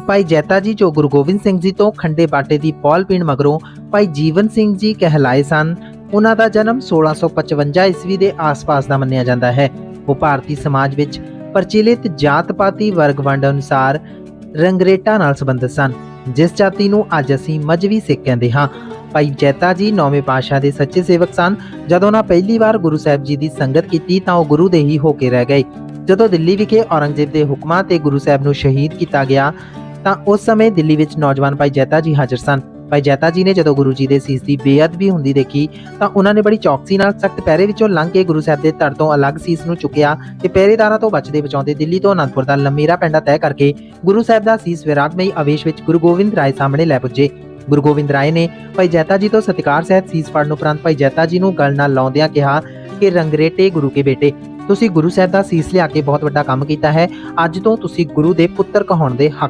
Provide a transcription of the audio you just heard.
ਭਾਈ ਜੈਤਾ ਜੀ ਜੋ ਗੁਰੂ ਗੋਬਿੰਦ ਸਿੰਘ ਜੀ ਤੋਂ ਖੰਡੇ ਬਾਟੇ ਦੀ ਪੌਲ ਪੀਣ ਮਗਰੋਂ ਭਾਈ ਜੀਵਨ ਸਿੰਘ ਜੀ ਕਹਿਲਾਏ ਸਨ, ਉਹਨਾਂ ਦਾ ਜਨਮ 1655 ਈਸਵੀ ਦੇ ਆਸ-ਪਾਸ ਦਾ ਮੰਨਿਆ ਜਾਂਦਾ ਹੈ। ਉਹ ਭਾਰਤੀ ਸਮਾਜ ਵਿੱਚ ਪ੍ਰਚਲਿਤ ਜਾਤ-ਪਾਤੀ ਵਰਗ ਵੰਡ ਅਨੁਸਾਰ ਰੰਗਰੇਟਾ ਨਾਲ ਸੰਬੰਧਿਤ ਸਨ, ਜਿਸ ਜਾਤੀ ਨੂੰ ਅੱਜ ਅਸੀਂ ਮਜਵੀ ਸਿੱਖ ਕਹਿੰਦੇ ਹਾਂ। ਭਾਈ ਜੈਤਾ ਜੀ ਨੌਵੇਂ ਪਾਤਸ਼ਾਹ ਦੇ ਸੱਚੇ ਸੇਵਕ ਸਨ। ਜਦੋਂ ਉਹਨਾਂ ਪਹਿਲੀ ਵਾਰ ਗੁਰੂ ਸਾਹਿਬ ਜੀ ਦੀ ਸੰਗਤ ਕੀਤੀ ਤਾਂ ਉਹ ਗੁਰੂ ਦੇ ਹੀ ਹੋ ਕੇ ਰਹਿ ਗਏ। ਜਦੋਂ ਦਿੱਲੀ ਵਿਖੇ ਔਰੰਗਜ਼ੇਬ ਦੇ ਹੁਕਮਾਂ ਤੇ ਗੁਰੂ ਸਾਹਿਬ ਨੂੰ ਸ਼ਹੀਦ ਕੀਤਾ ਗਿਆ ਤਾਂ ਉਸ ਸਮੇਂ ਦਿੱਲੀ ਵਿੱਚ ਨੌਜਵਾਨ ਭਾਈ ਜੈਤਾ ਜੀ ਹਾਜ਼ਰ ਸਨ। ਭਾਈ ਜੈਤਾ ਜੀ ਨੇ ਜਦੋਂ ਗੁਰੂ ਜੀ ਦੇ ਸੀਸ ਦੀ ਬੇਅਦਬੀ ਹੁੰਦੀ ਦੇਖੀ, ਤਾਂ ਉਹਨਾਂ ਨੇ ਬੜੀ ਚੌਕਸੀ ਨਾਲ ਸਖਤ ਪਹਿਰੇ ਵਿੱਚੋਂ ਲੰਘ ਕੇ ਗੁਰੂ ਸਾਹਿਬ ਦੇ ਧੜ ਤੋਂ ਅਲੱਗ ਸੀਸ ਨੂੰ ਚੁੱਕਿਆ ਤੇ ਪਹਿਰੇਦਾਰਾਂ ਤੋਂ ਬਚਦੇ ਬਚਾਉਂਦੇ ਦਿੱਲੀ ਤੋਂ ਅਨੰਦਪੁਰ ਦਾ ਲੰਮੀਰਾ ਪੈਂਡਾ ਤੈਅ ਕਰਕੇ ਗੁਰੂ ਸਾਹਿਬ ਦਾ ਸੀਸ ਵਿਰਾਗਮਈ ਆਵੇਸ਼ ਵਿੱਚ ਗੁਰੂ ਗੋਬਿੰਦ ਰਾਏ ਸਾਹਮਣੇ ਲੈ ਪੁੱਜੇ। ਗੁਰੂ ਗੋਬਿੰਦ ਰਾਏ ਨੇ ਭਾਈ ਜੈਤਾ ਜੀ ਤੋਂ ਸਤਿਕਾਰ ਸਹਿਤ ਸੀਸ ਫੜਨ ਉਪਰੰਤ ਭਾਈ ਜੈਤਾ ਜੀ ਨੂੰ ਗਲ ਨਾਲ ਲਾਉਂਦਿਆਂ ਕਿਹਾ ਕਿ ਰੰਗਰੇਟੇ ਗੁਰੂ ਕੇ ਬੇਟੇ, ਤੁਸੀਂ ਗੁਰੂ ਸਾਹਿਬ ਦਾ ਸੀਸ ਲਿਆ ਕੇ ਬਹੁਤ ਵੱਡਾ ਕੰਮ ਕੀਤਾ ਹੈ। ਅੱਜ ਤੋਂ ਤੁਸੀਂ ਗੁਰੂ ਦੇ ਪੁੱਤਰ ਕਹਾਉਣ ਦੇ ਹੱਕ